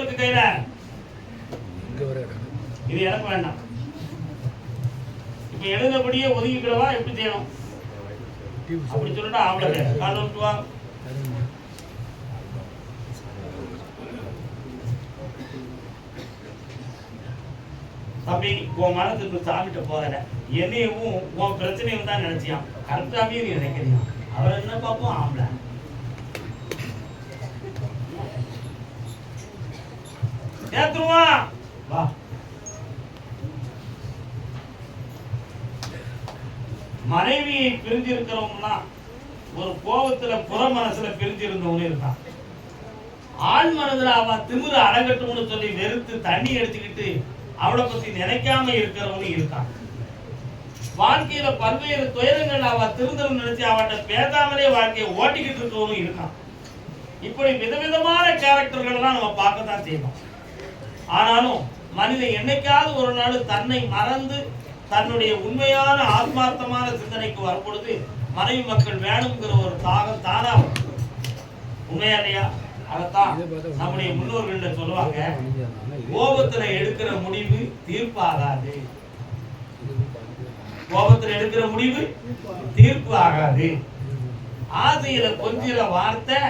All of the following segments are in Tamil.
இருக்கு கையில. இது எனக்கு வேண்டாம். இப்ப எழுந்தபடியே ஒதுங்கிக்கிடவா எப்படி செய்யணும்? அப்படி சொல்லிட்டா ஆம்பளை கால் விட்டு வா சரிங்க. தம்பி உன் மனசுக்கு சாமிட்ட போகல. என்னையும் உன் பிரச்சனையும் தான் நினைச்சியான் கரெக்டாவே நீ நினைக்கிறியா? அவர் என்ன பார்ப்போம்? ஆம்பளை. ஏத்துருவா வா மனைவியை பிரிஞ்சு இருக்கிறவங்கன்னா ஒரு கோபத்துல புற மனசுல பிரிஞ்சு இருந்தவனு இருக்கான் ஆள் மனதுல அவ திமிரு அடங்கட்டும்னு சொல்லி வெறுத்து தண்ணி அடிச்சுக்கிட்டு அவளை பத்தி நினைக்காம இருக்கிறவனும் இருக்கான். வாழ்க்கையில பல்வேறு துயரங்கள் அவ திருந்தணும் நினைச்சு அவட்ட பேசாமலே வாழ்க்கையை ஓட்டிக்கிட்டு இருக்கவனும் இருக்கான். இப்படி விதவிதமான கேரக்டர்கள் எல்லாம் நம்ம பார்க்கத்தான் செய்யணும் ஆனாலும் மனிதன் என்னைக்காவது ஒரு நாள் தன்னை மறந்து தன்னுடைய உண்மையான ஆத்மார்த்தமான சிந்தனைக்கு வரும்பொழுது மனைவி மக்கள் வேணுங்கிற ஒரு தாகம் தானா உண்மையா இல்லையா? அதைத்தான் நம்முடைய முன்னோர்கள் சொல்லுவாங்க? கோபத்துல எடுக்கிற முடிவு தீர்ப்பாகாது. கோபத்துல எடுக்கிற முடிவு தீர்ப்பு ஆகாது ஆசையில கொஞ்சில வார்த்தை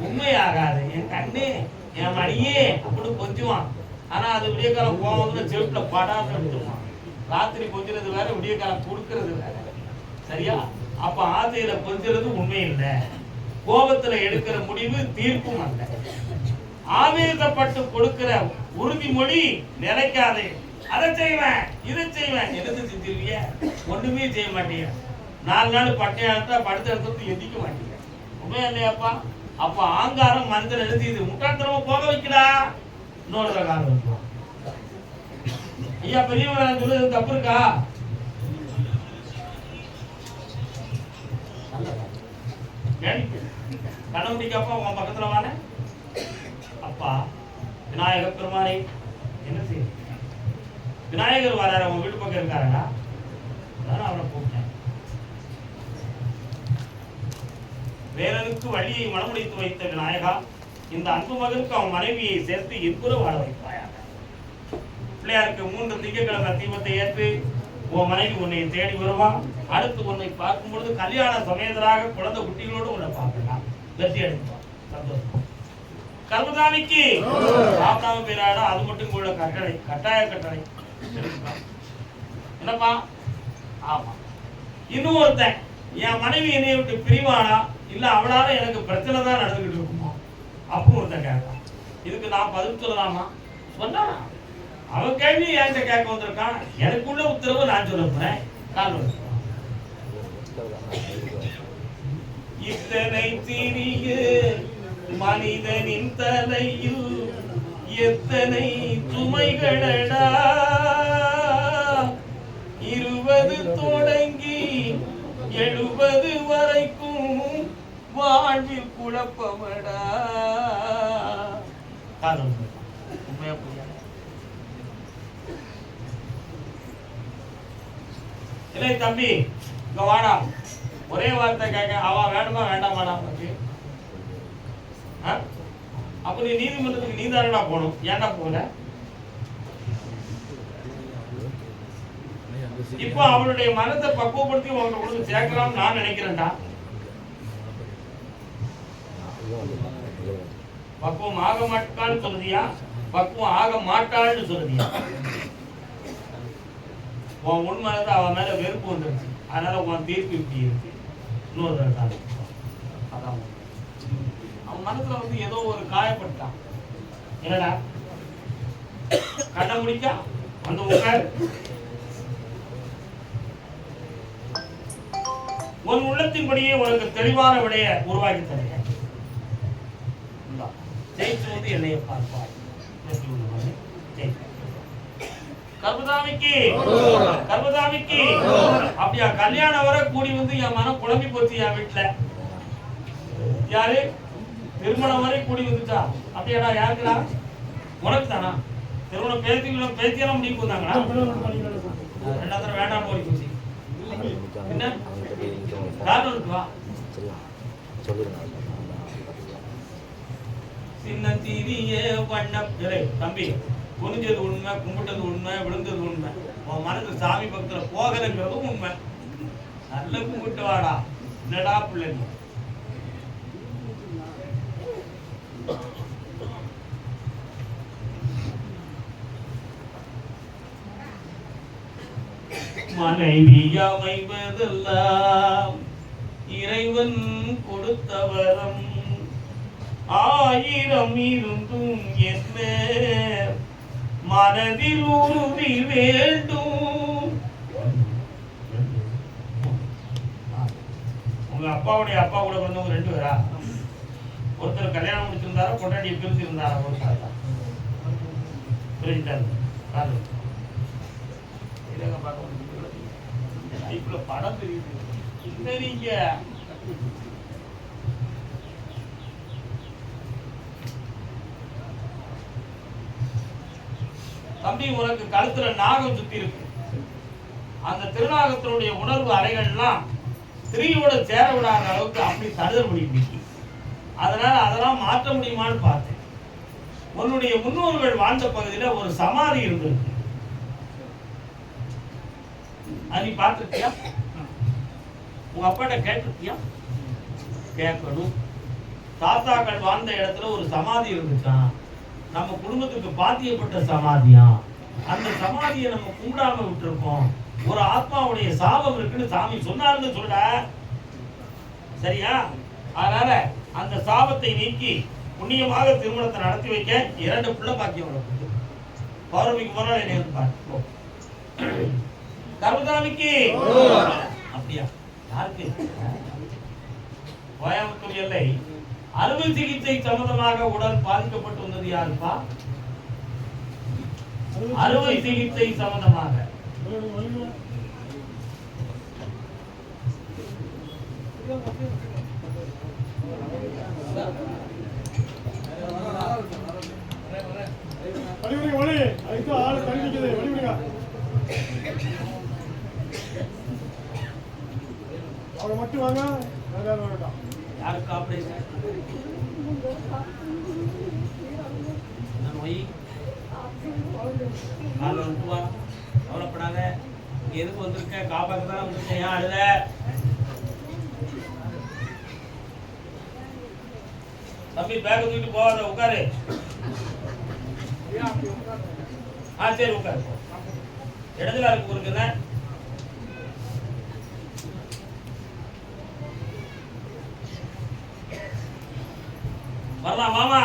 உண்மையாகாது. என் கண்ணு என் மணியே அப்படின்னு கொஞ்சுவான் ஆனா அது விடிய காலம் கோபத்துல செவிட்டுல படாம எடுத்துருவான். ராத்திரி கொஞ்சிறது வேற விடிய காலம் கொடுக்கறது வேற. சரியா? அப்ப ஆசையில கொஞ்சிறது உண்மை இல்லை கோபத்துல எடுக்கிற முடிவு தீர்ப்பும் அல்ல. ஆவேசப்பட்டு கொடுக்கிற உறுதிமொழி நிலைக்காது. அதை செய்வேன் இதை செய்வேன். எதுக்கு செஞ்சிருவிய ஒண்ணுமே செய்ய மாட்டீங்க நாலு நாள் பட்டையா படுத்த இடத்துல எதிக்க மாட்டேங்க உண்மையா இல்லையாப்பா? அப்ப ஆங்காரம் மனதில் எழுதி இது முட்டாள்தனமா போக வைக்கடா. இன்னொரு காலம் ஐயா பெரியவங்க நான் தப்பு இருக்கா? கண்ணமுடிக்கு அப்பா உன் பக்கத்துல வானே அப்பா விநாயகர் பெருமானை என்ன செய்ய? விநாயகர் வராரு உன் வீட்டு பக்கம் இருக்காரா? அதான் அவரை வேலனுக்கு வழியை மனமுடித்து வைத்த விநாயகா இந்த அன்பு மகனுக்கு அவன் மனைவியை சேர்த்து இன்புற வாழ வைப்பாயாக. பிள்ளையாருக்கு மூன்று திங்கக்கிழமை தீபத்தை ஏற்று உன் மனைவி உன்னை தேடி வருவான் அடுத்து உன்னை பார்க்கும் பொழுது கல்யாண சமேதராக குழந்தை குட்டிகளோடு உன்னை பார்க்கலாம். வெற்றி அடைப்பான் சந்தோஷம். கர்மதானிக்கு சாப்பிடாம பேராடா அது மட்டும் கூட கட்டளை கட்டாய கட்டளை. என்னப்பா? ஆமா. இன்னும் ஒருத்தன் என் மனைவி என்னை விட்டு பிரிவானா? இல்ல அவளால எனக்கு பிரச்சனை தான் நடந்துகிட்டு இருக்குமோ? அப்போ ஒருத்தன் கேட்கான் இதுக்கு நான் பதில் சொல்லலாமா? சொன்னா. அவன் கேள்வி என்கிட்ட கேட்க வந்திருக்கான்? எனக்குள்ள உத்தரவு நான் சொல்ல போறேன். கால் இத்தனை சிறிய மனிதனின் தலையில் எத்தனை சுமைகளடா? இருபது தொடங்கி எழுபது வரைக்கும் வாழ்வில் குழப்பமடா. உண்மையா புரியாது இல்லை தம்பி இங்க வாடா. ஒரே வார்த்தை கேட்க அவன் வேணுமா வேண்டாமாடா உனக்கு ஆ? அப்ப நீ நீதிமன்றத்துக்கு நீ தானடா போகணும். ஏன்டா போகல? இப்போ அவளுடைய மனத்தை பக்குவப்படுத்தி உங்கள்ட்ட கொண்டு சேர்க்கலாம்னு நான் நினைக்கிறேன்டா. பக்குவம் ஆக மாட்டான்னு சொல்லுதியா? பக்குவம் ஆக மாட்டான்னு சொல்லுதியா? உன் உண்மையில அவன் மேல வெறுப்பு வந்துருச்சு. அதனால உன் தீர்ப்பு இப்படி இருக்கு. இன்னொரு தடவை அதான் அவன் மனசுல வந்து ஏதோ ஒரு காயப்பட்டான். என்னடா? கண்ண முடிக்கா? வந்து உட்கார். உன் உள்ளத்தின்படியே உனக்கு தெளிவான விடைய உருவாக்கி தருகிறேன். ஜெயிச்சு வந்து என்னைய பார்ப்பாய். கர்மதாமிக்கு. கர்மதாமிக்கு அப்படியா கல்யாணம் வரை கூடி வந்து என் மனம் குழம்பி போச்சு என் வீட்டுல. யாரு? திருமணம் வரை கூடி வந்துச்சா? அப்படியாடா யாருக்குடா? உனக்கு தானா திருமணம் பேத்தி பேத்தியெல்லாம் முடிவு வந்தாங்களா ரெண்டாவது வேண்டாம் போடி போச்சு. என்ன? காரணம் சின்ன சிறிய வண்ண இலை, தம்பி குனிஞ்சது உண்மை கும்பிட்டது உண்மை விழுந்தது உண்மை. உன் மனசு சாமி பக்கத்துல போகலைங்கிறதும் உண்மை. நல்ல கும்பிட்டு வாடா. என்னடா பிள்ளைங்க நீ? மனைவி அமைவதெல்லாம் இறைவன் கொடுத்த வரம் ஆயிரம் இருந்தும் என்ன? மனதில் உறுதி வேண்டும். உங்க அப்பாவுடைய அப்பா கூட பிறந்தவங்க ரெண்டு பேரா? ஒருத்தர் கல்யாணம் முடிச்சிருந்தாரா கொண்டாடி பிரிச்சிருந்தாரா ஒரு தாத்தா பிரிஞ்சிட்டாரு படம் தெரியுது. தம்பி உனக்கு கழுத்துல நாகம் சுத்தி இருக்கு. அந்த திருநாகத்தினுடைய உணர்வு அறைகள்லாம் ஸ்திரீயோட சேர விடாத அளவுக்கு அப்படி தடுதல் முடியும். அதனால அதெல்லாம் மாற்ற முடியுமான்னு பார்த்தேன். உன்னுடைய முன்னோர்கள் வாழ்ந்த பகுதியில ஒரு சமாதி இருந்திருக்கு. அது நீ பார்த்திருக்கியா? உங்க அப்பாட்ட கேட்டிருக்கியா? கேட்கணும். தாத்தாக்கள் வாழ்ந்த இடத்துல ஒரு சமாதி இருந்துச்சான் நம்ம குடும்பத்துக்கு பாத்தியப்பட்ட சமாதியா? அந்த சமாதியை நம்ம கும்பிடாம விட்டுருக்கோம். ஒரு ஆத்மாவுடைய சாபம் இருக்குன்னு சாமி சொன்னாருன்னு சொல்ற சரியா? அதனால அந்த சாபத்தை நீக்கி புண்ணியமாக திருமணத்தை நடத்தி வைக்க இரண்டு பிள்ளை பாக்கியம் உனக்கு பௌர்ணமிக்கு முன்னாள் என்னை வந்து பாரு. போ. கருமசாமிக்கு அப்படியா? யாருக்கு? கோயம்புத்தூர் எல்லை. அறுவை சிகிச்சை சம்பந்தமாக உடல் பாதிக்கப்பட்டு வந்தது யாருப்பா? அறுவை சிகிச்சை சம்பந்தமாக. அவரை ஆள் மட்டும் வாங்க. வேற வேண்டாம் யாருக்கு ஆபரேஷன் என்ன நோய் காலில் விட்டுவா கவலைப்படாத. எதுக்கு வந்திருக்க? காப்பாக்க தான் வந்திருக்கேன் ஏன் அழுத? தம்பி பேக்க தூக்கிட்டு போகாத உட்காரு. ஆ சரி உட்காரு. இடத்துல இருக்கு இருக்குண்ணே வரலாம் வாமா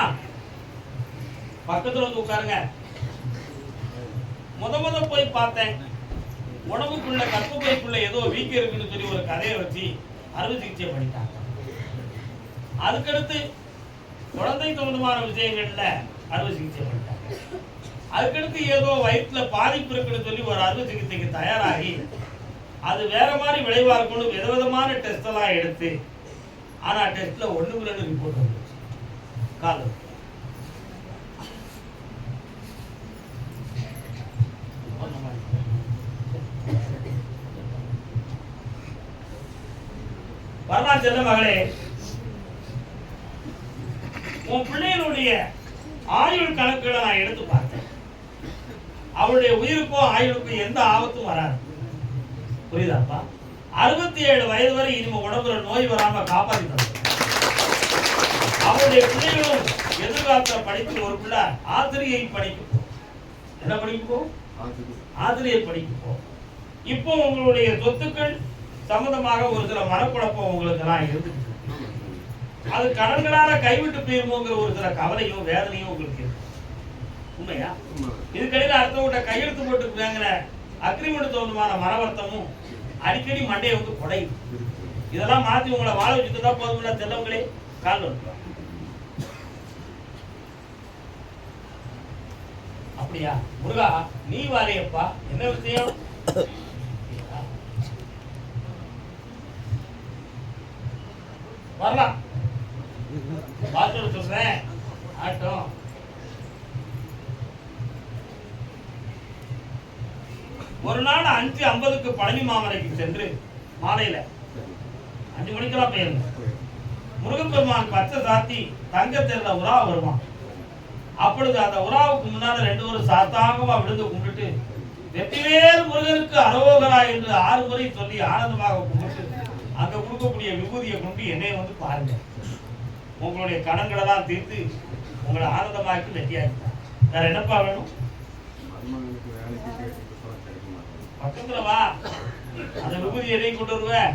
பக்கத்துல வந்து உட்காருங்க. முத முத போய் பார்த்தேன். உடம்புக்குள்ள கற்பப்பைக்குள்ள ஏதோ வீக்கம் இருக்குன்னு சொல்லி ஒரு கதையை வச்சு அறுவை சிகிச்சை பண்ணிட்டாங்க. அதுக்கடுத்து குழந்தை சம்பந்தமான விஷயங்கள்ல அறுவை சிகிச்சை பண்ணிட்டாங்க. அதுக்கடுத்து ஏதோ வயிற்றுல பாதிப்பு இருக்குன்னு சொல்லி ஒரு அறுவை சிகிச்சைக்கு தயாராகி அது வேற மாதிரி விளைவா இருக்கும்னு விதவிதமான டெஸ்ட் எல்லாம் எடுத்து ஆனா டெஸ்ட்ல ஒண்ணுக்கு ரெண்டு ரிப்போர்ட் வந்து காலம். வரலாறு செல்ல மகளே உன் பிள்ளைகளுடைய ஆயுள் கணக்குகளை நான் எடுத்து பார்த்தேன். அவளுடைய உயிருக்கோ ஆயுளுக்கோ எந்த ஆபத்தும் வராது. புரியுதாப்பா? அறுபத்தி ஏழு வயது வரை இனிமே உடம்புல நோய் வராம காப்பாத்தி தந்தது அவருடைய பிள்ளைகளும் எதிர்காலத்துல படிக்கும் ஒரு பிள்ளை ஆசிரியை படிக்கும். என்ன படிக்கும்? ஆசிரியை படிக்கும். இப்போ உங்களுடைய சொத்துக்கள் சம்பந்தமாக ஒரு சில மனக்குழப்பம் உங்களுக்கு எல்லாம் இருந்துச்சு அது கடன்களால கைவிட்டு போயிருமோங்கிற ஒரு சில கவலையும் வேதனையும் உங்களுக்கு இருக்கு. உண்மையா? இதுக்கடையில அடுத்தவங்கள்ட்ட கையெழுத்து போட்டு வாங்கின அக்ரிமெண்ட் சம்பந்தமான மனவர்த்தமும் அடிக்கடி மண்டையை வந்து குடையும் இதெல்லாம் மாத்தி உங்களை வாழ வச்சுட்டு தான் போதுமில்ல செல்லவங்களே? கால் வந்துடும் அப்படியா? முருகா நீ வாரியப்பா. என்ன விஷயம்? வரலாம். பார்த்து சொல்றேன். ஆட்டம். ஒரு நாள் அஞ்சு ஐம்பதுக்கு பழனி மாமலைக்கு சென்று மாலையில அஞ்சு மணிக்கெல்லாம் போயிருந்தேன். முருகப்பெருமான் பச்சை சாத்தி தங்கத்தில் உலா வருவான். அப்பொழுது அந்த உறாவுக்கு முன்னால ரெண்டு ஒரு சாத்தாங்கமா விழுந்து கும்பிட்டு வெற்றிவேல் முருகனுக்கு அரோகரா என்று ஆறு முறை சொல்லி ஆனந்தமாக கும்பிட்டு அங்க கொடுக்கக்கூடிய விபூதியை கொண்டு என்னை வந்து பாருங்க. உங்களுடைய கடன்களை தான் தீர்த்து உங்களை ஆனந்தமாக்கி வெற்றியாக்கிட்டான் வேற என்னப்பா வேணும்? மருமகனுக்கு பக்கத்துல வா அந்த விபூதி எதையும் கொண்டு வருவேன்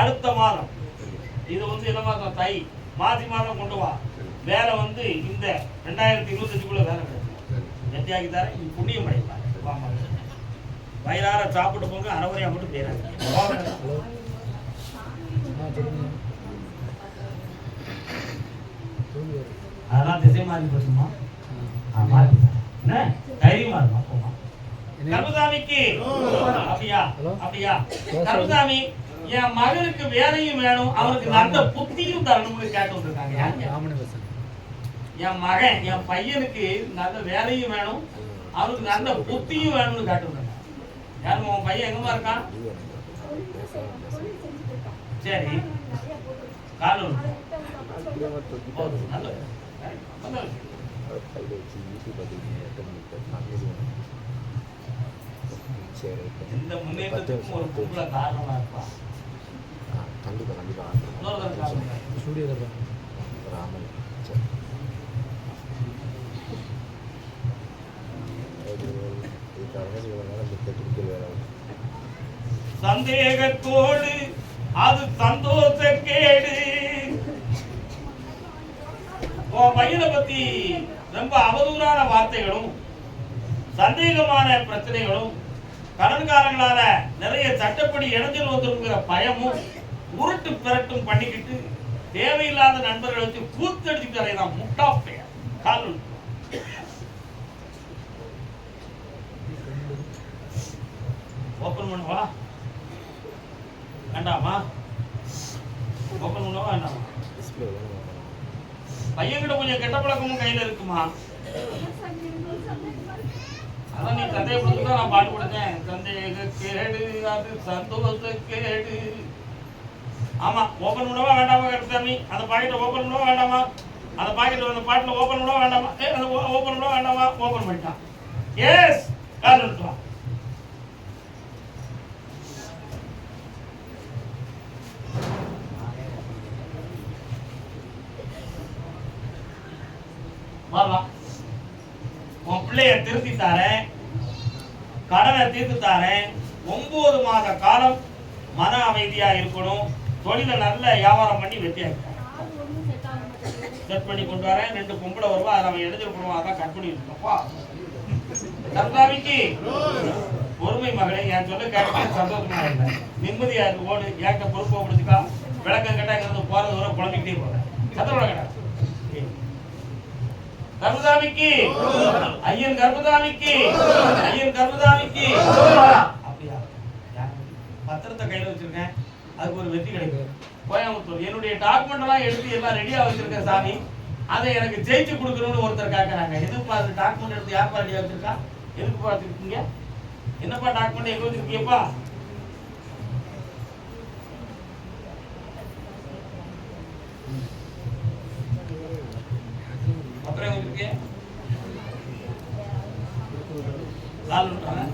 அடுத்த மாதம். இது வந்து என்ன மாதம் தை? மாசி மாதம் கொண்டு வா. வேலை வந்து இந்த ரெண்டாயிரத்தி இருபத்தஞ்சுக்குள்ள வேலை கிடைக்கும். வெற்றியாக்கி தரேன் நீ புண்ணியம் அடைப்பார் வாமா வயிறார சாப்பிட்டு போங்க அறவரையா மட்டும் சொல்லுங்க அதெல்லாம் திசை மாறி போச்சுமா. என்ன? தைரியமா இருமா போமா என்ன? கருமசாமிக்கு அப்படியா? அப்படியா? கருமசாமி என் மகனுக்கு வேலையும் வேணும் அவனுக்கு நல்ல புத்தியும் தரணும்னு கேட்டு வந்திருக்காங்க. என் மகன் என் பையனுக்கு நல்ல வேலையும் வேணும். அவனுக்கு நல்ல புத்தியும் வேணும்னு கேட்டு வந்திருக்காங்க யாருங்க உன் பையன் எங்கம்மா இருக்கான்? சரி. காலூர். நல்லது. இந்த முன்னேற்றத்துக்கும் ஒரு பொம்பளை காரணமா இருப்பா. கண்டிப்பா கண்டிப்பா. ராமன் சரி. இது இதுக்காக இவ்வளவு நேரம் புத்தகத்தை கொடுத்து வேற சந்தேகத்தோடு அது சந்தோஷ கேடு உன் பையனை பத்தி ரொம்ப அவதூறான வார்த்தைகளும் சந்தேகமான பிரச்சனைகளும் கடன்காரங்களால நிறைய சட்டப்படி இடைஞ்சல் வந்துருங்கிற பயமும் உருட்டு பிரட்டும் பண்ணிக்கிட்டு தேவையில்லாத நண்பர்களை வச்சு கூத்தடிச்சுட்டு அறையதான் முட்டா பெயர். கால் ஓப்பன் பண்ணுவா? வேண்டாமா? ஓப்பன் பண்ணவா வேண்டாமா? பையன்கிட்ட கொஞ்சம் கெட்ட பழக்கமும் கையில இருக்குமா? அதான் நீ தந்தையை கொடுத்து நான் பாட்டு கொடுத்தேன். சந்தேக கேடு அது சந்தோஷ கேடு. ஆமா ஓபன் பண்ணவா வேண்டாமா கருத்தாமி அந்த பாக்கெட்டை ஓபன் பண்ணவா வேண்டாமா? அந்த பாக்கெட் அந்த பாட்டில் ஓபன் பண்ணவா வேண்டாமா? ஏ அந்த ஓபன் பண்ணவா வேண்டாமா? ஓபன் பண்ணிட்டான். எஸ் கால் எடுத்து வா வரலாம் உன் கட்டி தரேன். கடனை தீர்த்து தரேன். ஒன்பது மாத காலம் மன அமைதியா இருக்கணும். தொழிலை நல்ல வியாபாரம் பண்ணி வெற்றியாக செட் பண்ணி கொண்டு வரேன். ரெண்டு பொம்பளை வருவா அதை அவன் எழுதி கொடுவான் அதான் கட் பண்ணி வச்சுக்கப்பா சந்தாமிக்கு பொறுமை மகளே என் சொல்ல கேட்க சந்தோஷமா இல்லை நிம்மதியா இருக்கு ஓடு. ஏன்ட்ட பொறுப்பை பிடிச்சிக்கா விளக்கம் கேட்டா இங்க இருந்து போறது வர குழம்பிக்கிட்டே போறேன் சத்தம் கேட்டா. கர்மதாமிக்கு ஐயன் கர்மதாமிக்கு ஐயன் கர்மதாமிக்கு அப்படியா? பத்திரத்தை கையில வச்சிருக்கேன். அதுக்கு ஒரு வெற்றி கிடைக்கும். கோயம்புத்தூர். என்னுடைய டாக்குமெண்ட் எல்லாம் எடுத்து எல்லாம் ரெடியா வச்சிருக்கேன் சாமி. அதை எனக்கு ஜெயிச்சு கொடுக்கணும்னு ஒருத்தர் கேட்கறாங்க எதுப்பா அது டாக்குமெண்ட் எடுத்து யாருப்பா ரெடியா வச்சிருக்கா? எதுக்கு பார்த்துருக்கீங்க என்னப்பா டாக்குமெண்ட் எங்க வச்சிருக்கீங்கப்பா? இருக்கு எங்க கால் விட்டாங்க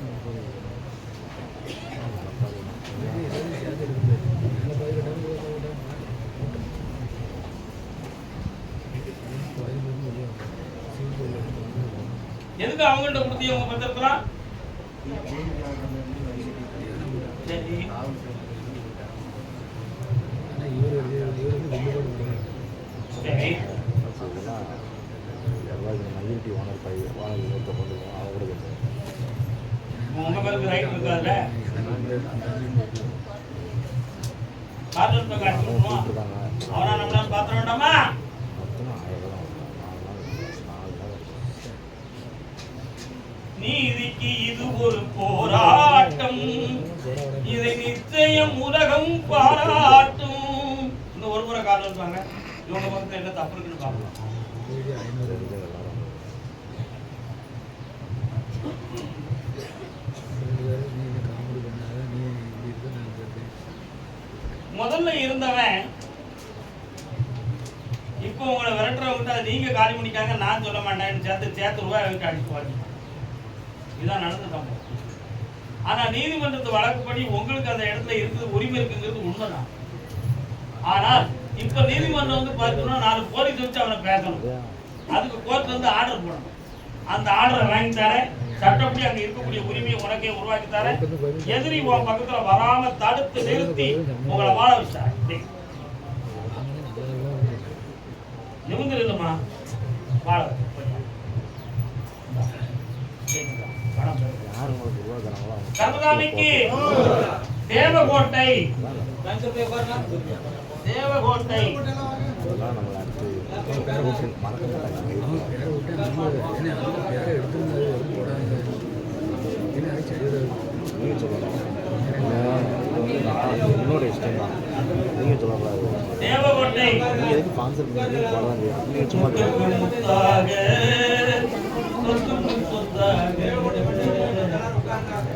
எதுக்கு அவங்கள்ட்ட கொடுத்தீங்க? உங்க பத்திரத்தெல்லாம் சரி. சரி மையூட்டி ஓனர் பை ஓனர் இன்னொருத்த கொண்டு போவோம் அவங்க. கூட நீதிக்கு இது ஒரு போராட்டம். இதை நிச்சயம் உலகம் பாராட்டும். இந்த ஒரு முறை கால் இருப்பாங்க. இவங்க பக்கத்துல என்ன தப்பு இருக்குன்னு பார்க்கலாம். முதல்ல இருந்தவன் இப்போ உங்களை விரட்டுற அதை நீங்க காலி பண்ணிக்காங்க நான் சொல்ல மாட்டேன்னு சேர்த்து சேர்த்து ரூபாய் வைக்க அடிச்சு இதுதான் இதான் நடந்த சம்பவம். ஆனா நீதிமன்றத்து வழக்குப்படி உங்களுக்கு அந்த இடத்துல இருக்குது உரிமை இருக்குங்கிறது உண்மைதான். ஆனால் இப்ப நீதிமன்றம் வந்து பார்த்தோம்னா நாலு போலீஸ் வச்சு அவனை பேசணும். அதுக்கு கோர்ட் வந்து ஆர்டர் போடணும். அந்த ஆர்டரை வாங்கி தரேன். சட்டப்படி அங்க இருக்கக்கூடிய உரிமையை உனக்கே உருவாக்கி தரேன். எதிரி உன் பக்கத்துல வராம தடுத்து நிறுத்தி உங்களை வாழ வச்சாரு. நிமிந்து இல்லைம்மா. வாழ கருதாமிக்கு தேவகோட்டை. தேவகோட்டை. மறக்க நீங்கள் சொல்லலாம் நான் என்னோட இஷ்டம் தான் நீங்கள் சொல்லக்கூடாது நீங்கள் எதுக்கு ஸ்பான்சர் பண்ணி போடலாம் நீங்கள் சும்மா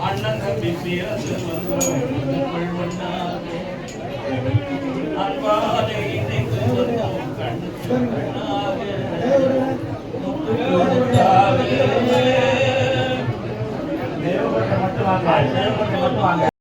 அண்ணன் தம்பி பிறந்து வந்தோம் மண்ணாக. அன்பாலே இணைந்து வந்தோம் வாங்க